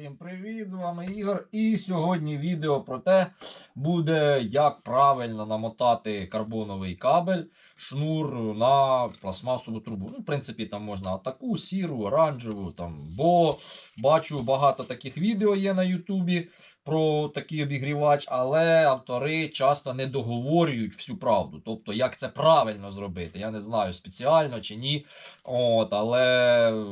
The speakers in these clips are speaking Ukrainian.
Всім привіт! З вами Ігор. І сьогодні відео про те буде, як правильно намотати карбоновий кабель, шнур на пластмасову трубу. Ну, в принципі, там можна таку, сіру, оранжеву, там, бо бачу багато таких відео є на Ютубі про такий обігрівач, але автори часто не договорюють всю правду. Тобто, як це правильно зробити. Я не знаю, спеціально чи ні. От, але е,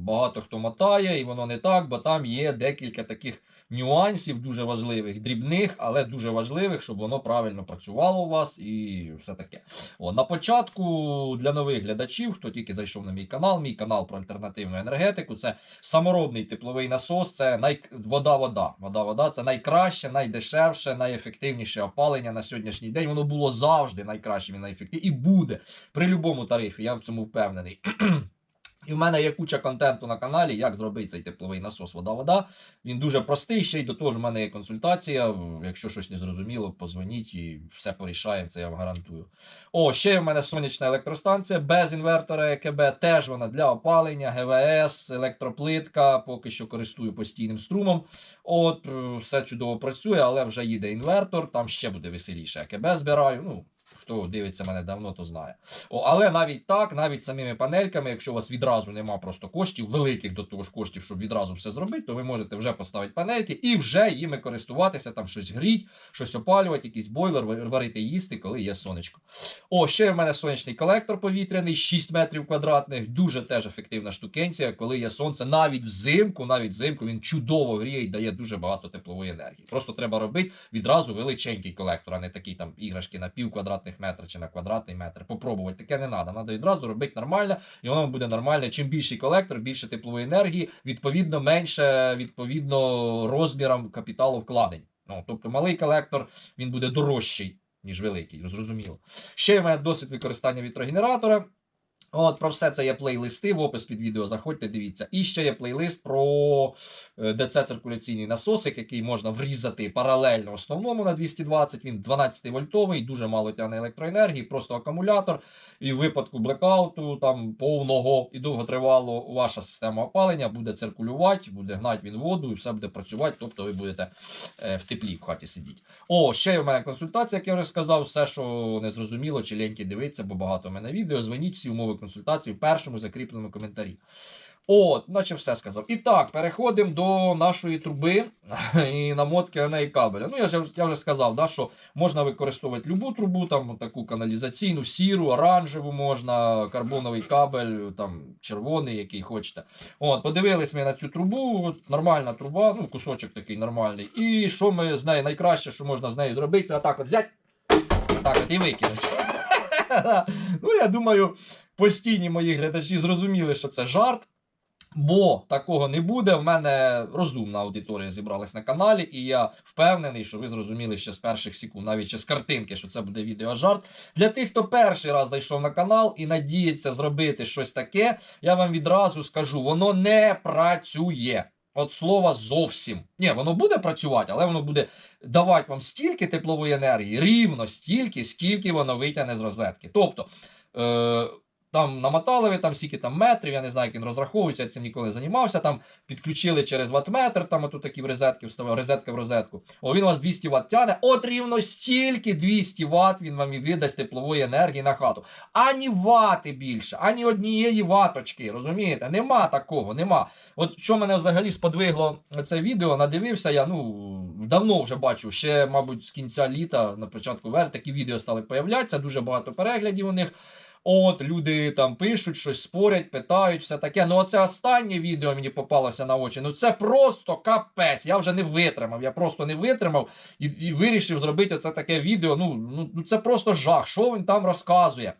багато хто мотає, і воно не так, бо там є декілька таких нюансів, дуже важливих, дрібних, але дуже важливих, щоб воно правильно працювало у вас і все таке. О, на початку для нових глядачів, хто тільки зайшов на мій канал, мій канал про альтернативну енергетику, це саморобний тепловий насос, це най... вода-вода. Вода-вода це найкраще, найдешевше, найефективніше опалення на сьогоднішній день. Воно було завжди найкращим і найефективнішим. І буде при будь-якому тарифі, я в цьому впевнений. І в мене є куча контенту на каналі, як зробити цей тепловий насос вода-вода. Він дуже простий, ще й до того ж, в мене є консультація. Якщо щось не зрозуміло, позвоніть і все порішаємо, це я вам гарантую. О, ще в мене сонячна електростанція без інвертора ЕКБ. Теж вона для опалення, ГВС, електроплитка. Поки що користую постійним струмом. От, е, все чудово працює, але вже їде інвертор, там ще буде веселіше. ЕКБ збираю. ну, Хто дивиться мене давно, то знає. О, але навіть так, навіть самими панельками, якщо у вас відразу нема просто коштів, великих до того ж коштів, щоб відразу все зробити, то ви можете вже поставити панельки і вже їми користуватися, там щось гріть, щось опалювати, якийсь бойлер, варити їсти, коли є сонечко. О, ще в мене сонячний колектор повітряний, 6 метрів квадратних, дуже теж ефективна штукенція, коли є сонце, навіть взимку, навіть взимку він чудово гріє і дає дуже багато теплової енергії. Просто треба робити відразу величенький колектор, а не такий там іграшки на пів квадратних метра чи на квадратний метр. Попробувати таке не треба. Треба відразу робити нормально, і воно буде нормально. Чим більший колектор, більше теплової енергії, відповідно, менше відповідно розмірам капіталу вкладень. Ну, тобто малий колектор він буде дорожчий, ніж великий, зрозуміло. Ще має досвід використання вітрогенератора. От про все це є плейлисти. В опис під відео заходьте, дивіться. І ще є плейлист про ДЦ-циркуляційний насосик, який можна врізати паралельно основному на 220. Він 12 вольтовий, дуже мало тягне електроенергії, просто акумулятор. І в випадку блекауту, там повного і довготривало ваша система опалення буде циркулювати, буде гнати він воду і все буде працювати. Тобто ви будете е, в теплі в хаті сидіти. О, ще в мене консультація, як я вже сказав, все, що не зрозуміло, чи ліньки дивиться, бо багато в мене відео. Звоніть всі умови консультації в першому закріпленому коментарі. От, наче все сказав. І так, переходимо до нашої труби і намотки на неї кабеля. Ну, я вже я вже сказав, да, що можна використовувати любу трубу, там таку каналізаційну, сіру, оранжеву можна, карбоновий кабель, там червоний, який хочете. От, Подивились ми на цю трубу, нормальна труба, ну, кусочок такий нормальний. І що ми з нею найкраще, що можна з нею зробити, це отак от взяти, отак от і викинути. Ну, я думаю, постійні мої глядачі зрозуміли, що це жарт. Бо такого не буде. В мене розумна аудиторія зібралась на каналі, і я впевнений, що ви зрозуміли ще з перших секунд, навіть ще з картинки, що це буде відео-жарт. Для тих, хто перший раз зайшов на канал і надіється зробити щось таке, я вам відразу скажу: воно не працює. От слова зовсім. Ні, воно буде працювати, але воно буде давати вам стільки теплової енергії, рівно стільки, скільки воно витягне з розетки. Тобто. Е там намотали ви там скільки там метрів, я не знаю, як він розраховується, я цим ніколи займався. Там підключили через ватметр, там отут такі в розетки вставив, розетка в розетку. О, він у вас 200 Вт тягне. От рівно стільки 200 Вт він вам і видасть теплової енергії на хату. Ані вати більше, ані однієї ваточки. Розумієте? Нема такого, нема. От що мене взагалі сподвигло це відео, надивився я, ну, давно вже бачу, ще, мабуть, з кінця літа, на початку вересня, такі відео стали появлятися, дуже багато переглядів у них. От, люди там пишуть, щось спорять, питають, все таке. Ну, оце останнє відео мені попалося на очі. Ну це просто капець. Я вже не витримав. Я просто не витримав і і вирішив зробити оце таке відео. Ну, ну, ну це просто жах. Що він там розказує?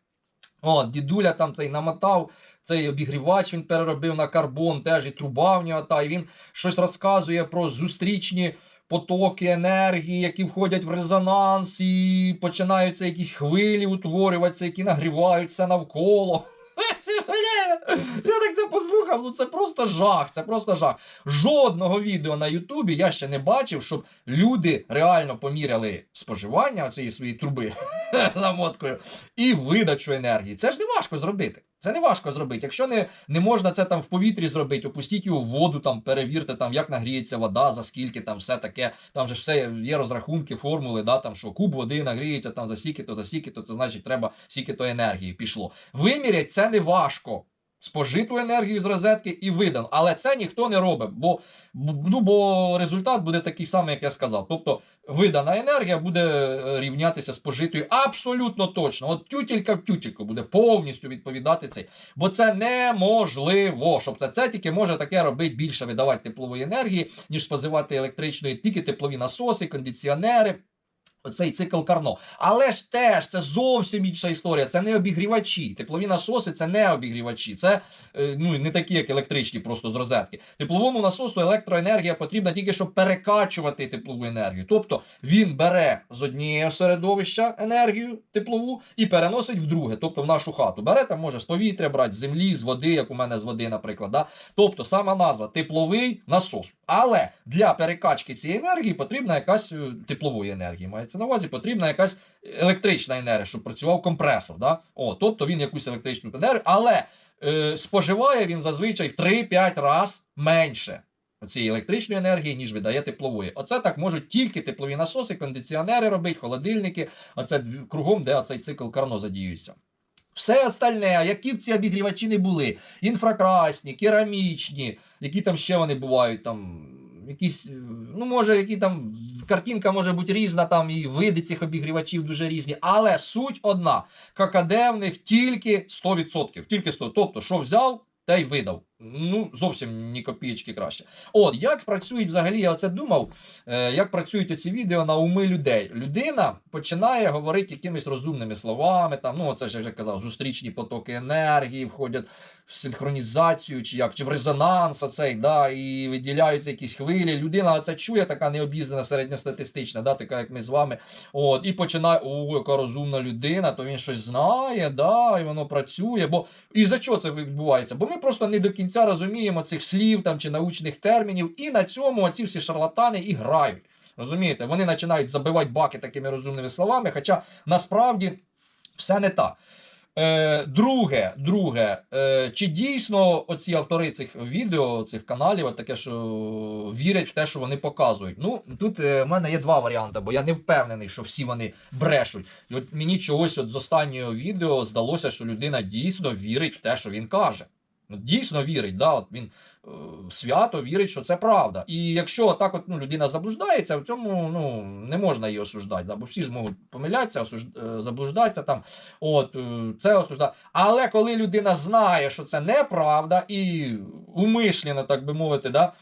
От, дідуля там цей намотав. Цей обігрівач він переробив на карбон, теж і труба в нього та, і він щось розказує про зустрічні потоки енергії, які входять в резонанс, і починаються якісь хвилі утворюватися, які нагрівають все навколо. Я так це послухав, ну це просто жах. Це просто жах. Жодного відео на Ютубі я ще не бачив, щоб люди реально поміряли споживання цієї своєї труби намоткою і видачу енергії. Це ж не важко зробити. Це не важко зробити. Якщо не, не можна це там в повітрі зробити, опустіть його в воду, там перевірте, там як нагріється вода, за скільки там все таке. Там же все є розрахунки, формули, да, там що куб води нагріється там за стільки, то за стільки, то це значить треба стільки то енергії пішло. Вимірять це не важко. Спожиту енергію з розетки і видано. Але це ніхто не робить, бо, ну, бо результат буде такий самий, як я сказав. Тобто видана енергія буде е, рівнятися спожитою абсолютно точно. От тютілька в тютільку буде повністю відповідати цей. Бо це неможливо, щоб це, це тільки може таке робити більше видавати теплової енергії, ніж споживати електричної, тільки теплові насоси, кондиціонери. Оцей цикл Карно. Але ж теж це зовсім інша історія. Це не обігрівачі. Теплові насоси це не обігрівачі. Це е, ну, не такі, як електричні, просто з розетки. Тепловому насосу електроенергія потрібна тільки, щоб перекачувати теплову енергію. Тобто він бере з однієї середовища енергію теплову і переносить в друге, тобто в нашу хату. Бере там може з повітря, брати, з землі, з води, як у мене з води, наприклад. Да? Тобто сама назва тепловий насос. Але для перекачки цієї енергії потрібна якась е, теплової енергії. Мається на увазі, потрібна якась електрична енергія, щоб працював компресор. Да? О, тобто він якусь електричну енергію, але е, споживає він зазвичай 3-5 разів менше цієї електричної енергії, ніж видає теплової. Оце так можуть тільки теплові насоси, кондиціонери робити, холодильники. Оце кругом, де оцей цикл Карно задіюється. Все остальне, які б ці обігрівачі не були, інфракрасні, керамічні, які там ще вони бувають, там якісь, е, ну може, які там картинка може бути різна, там і види цих обігрівачів дуже різні. Але суть одна: ККД в них тільки 100%. Тільки 100%. Тобто, що взяв, те й видав. Ну, зовсім ні копієчки краще. От, як працюють взагалі, я оце думав, е, як працюють ці відео на уми людей. Людина починає говорити якимись розумними словами, там, ну, оце ж я вже казав, зустрічні потоки енергії входять синхронізацію, чи як, чи в резонанс оцей, да, і виділяються якісь хвилі. Людина це чує, така необізнана, середньостатистична, да, така як ми з вами. От, і починає, о, яка розумна людина, то він щось знає, да, і воно працює. Бо і за що це відбувається? Бо ми просто не до кінця розуміємо цих слів там чи научних термінів, і на цьому оці всі шарлатани і грають. Розумієте, вони починають забивати баки такими розумними словами, хоча насправді все не так. Е, друге, друге, е, чи дійсно оці автори цих відео, цих каналів, таке, що вірять в те, що вони показують? Ну, тут е, в мене є два варіанти, бо я не впевнений, що всі вони брешуть. От мені чогось от з останнього відео здалося, що людина дійсно вірить в те, що він каже. Ну, дійсно вірить, да, от він е, свято вірить, що це правда. І якщо так от, ну, людина заблуждається, в цьому ну, не можна її осуждати. Да, бо всі ж можуть помилятися, осуж... е, заблуждатися там. От, е, це осуждати. Але коли людина знає, що це неправда, і умишлено, так би мовити, да,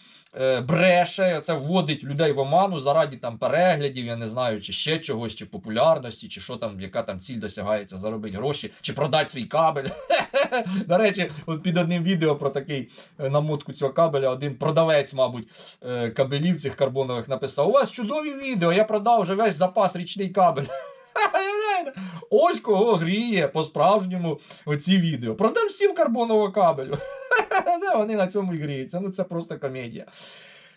бреше, це вводить людей в оману заради там переглядів, я не знаю, чи ще чогось, чи популярності, чи що там, яка там ціль досягається, заробити гроші, чи продати свій кабель. До речі, от під одним відео про такий е, намотку цього кабеля, один продавець, мабуть, е, кабелів цих карбонових написав: У вас чудові відео, я продав вже весь запас річний кабель. Ось кого гріє по-справжньому оці відео. Продавців карбонового кабелю. Вони на цьому і гріються. Ну це просто комедія.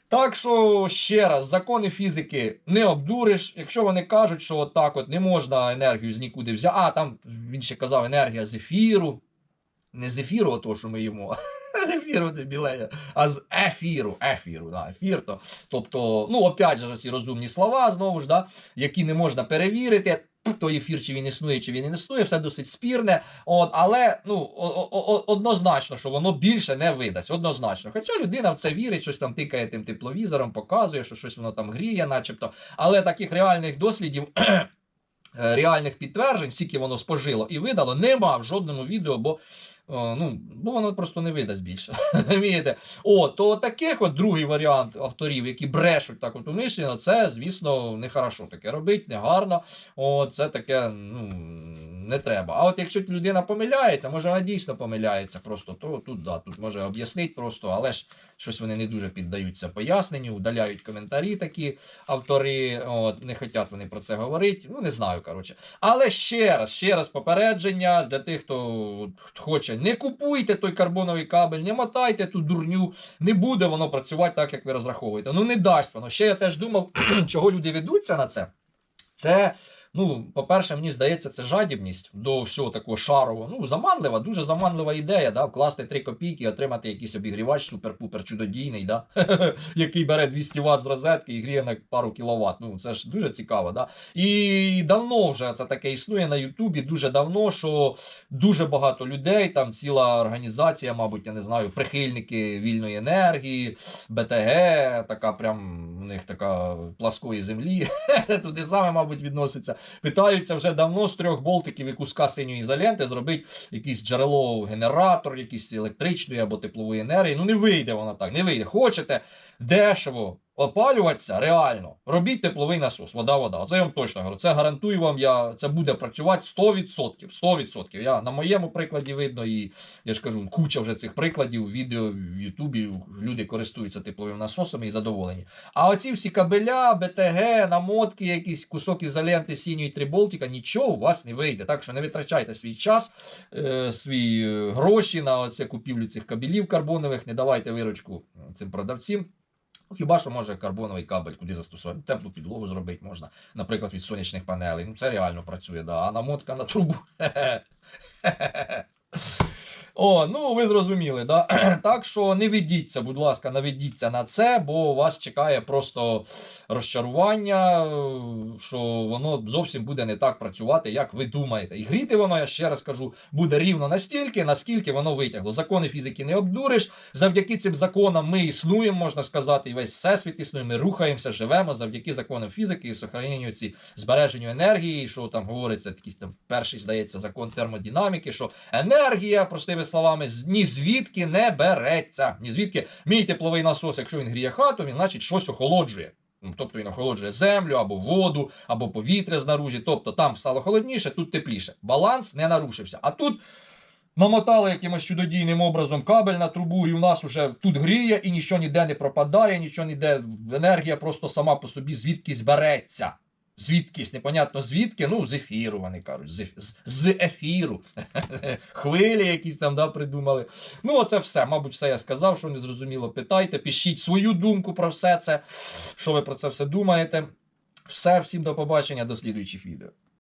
Так що ще раз, закони фізики не обдуриш. Якщо вони кажуть, що от так от не можна енергію з нікуди взяти. А, там він ще казав енергія з ефіру. Не з ефіру, ото, що ми їмо. З ефіру це білеє, а з ефіру. Ефіру, да, ефір то. Тобто, ну, опять же, ці розумні слова, знову ж, да, які не можна перевірити. Той ефір, чи він існує, чи він не існує, все досить спірне. От, але ну, однозначно, що воно більше не видасть. Однозначно. Хоча людина в це вірить, щось там тикає тим тепловізором, показує, що щось воно там гріє, начебто. Але таких реальних дослідів. е, Реальних підтверджень, скільки воно спожило і видало, нема в жодному відео, бо, ну, бо воно просто не видасть більше. О, то таких от другий варіант авторів, які брешуть так от умишлено, це, звісно, нехорошо таке робить, не гарно. О, це таке, ну, не треба. А от якщо людина помиляється, може вона дійсно помиляється просто, то тут, да, тут може об'яснити просто, але ж щось вони не дуже піддаються поясненню, удаляють коментарі такі автори, от, не хочуть вони про це говорити. Ну, не знаю, коротше. Але ще раз, ще раз попередження для тих, хто хоче, не купуйте той карбоновий кабель, не мотайте ту дурню, не буде воно працювати так, як ви розраховуєте. Ну не дасть воно. Ще я теж думав, чого люди ведуться на це. Це Ну, по-перше, мені здається, це жадібність до всього такого шарового. Ну, заманлива, дуже заманлива ідея, да? вкласти 3 копійки, отримати якийсь обігрівач супер-пупер чудодійний, да? який бере 200 Вт з розетки і гріє на пару кіловат. Ну, це ж дуже цікаво. Да? І давно вже це таке існує на Ютубі, дуже давно, що дуже багато людей, там ціла організація, мабуть, я не знаю, прихильники вільної енергії, БТГ, така прям у них така пласкої землі. Туди саме, мабуть, відноситься. Питаються вже давно з трьох болтиків і куска синьої ізоленти зробити якийсь джерело генератор, якийсь електричної або теплової енергії. Ну не вийде вона так, не вийде. Хочете дешево опалюватися, реально, робіть тепловий насос, вода, вода. Оце я вам точно говорю. Це гарантую вам, я, це буде працювати 100%. 100%. Я, на моєму прикладі видно, і я ж кажу, куча вже цих прикладів, відео в Ютубі. Люди користуються тепловими насосами і задоволені. А оці всі кабеля, БТГ, намотки, якісь кусок ізоленти синьої триболтика, нічого у вас не вийде. Так що не витрачайте свій час, е, свої е, гроші на оце купівлю цих кабелів карбонових, не давайте виручку цим продавцям. Ну, Хіба що може карбоновий кабель куди застосувати? Теплу підлогу зробити можна, наприклад, від сонячних панелей. Ну, це реально працює, да. А намотка на трубу. О, ну ви зрозуміли, да? так що не ведіться, будь ласка, наведіться на це, бо вас чекає просто розчарування, що воно зовсім буде не так працювати, як ви думаєте. І гріти воно, я ще раз кажу, буде рівно настільки, наскільки воно витягло. Закони фізики не обдуриш. Завдяки цим законам ми існуємо, можна сказати, і весь всесвіт існує. Ми рухаємося, живемо завдяки законам фізики і сохраненню ці збереженню енергії, що там говориться, такий там перший здається закон термодинаміки, що енергія, простими словами, ні звідки не береться. Ні звідки мій тепловий насос, якщо він гріє хату, він значить щось охолоджує. Ну, Тобто він охолоджує землю або воду, або повітря знаружі. Тобто там стало холодніше, тут тепліше. Баланс не нарушився. А тут намотали якимось чудодійним образом кабель на трубу, і у нас уже тут гріє, і нічого ніде не пропадає, нічого ніде. Енергія просто сама по собі звідкись береться. Звідкись, непонятно звідки, ну з ефіру вони кажуть, з, з, з ефіру. Хвилі якісь там да, придумали. Ну, оце все. Мабуть, все я сказав, що не зрозуміло. Питайте, пишіть свою думку про все це. Що ви про це все думаєте? Все, всім до побачення, до слідуючих відео.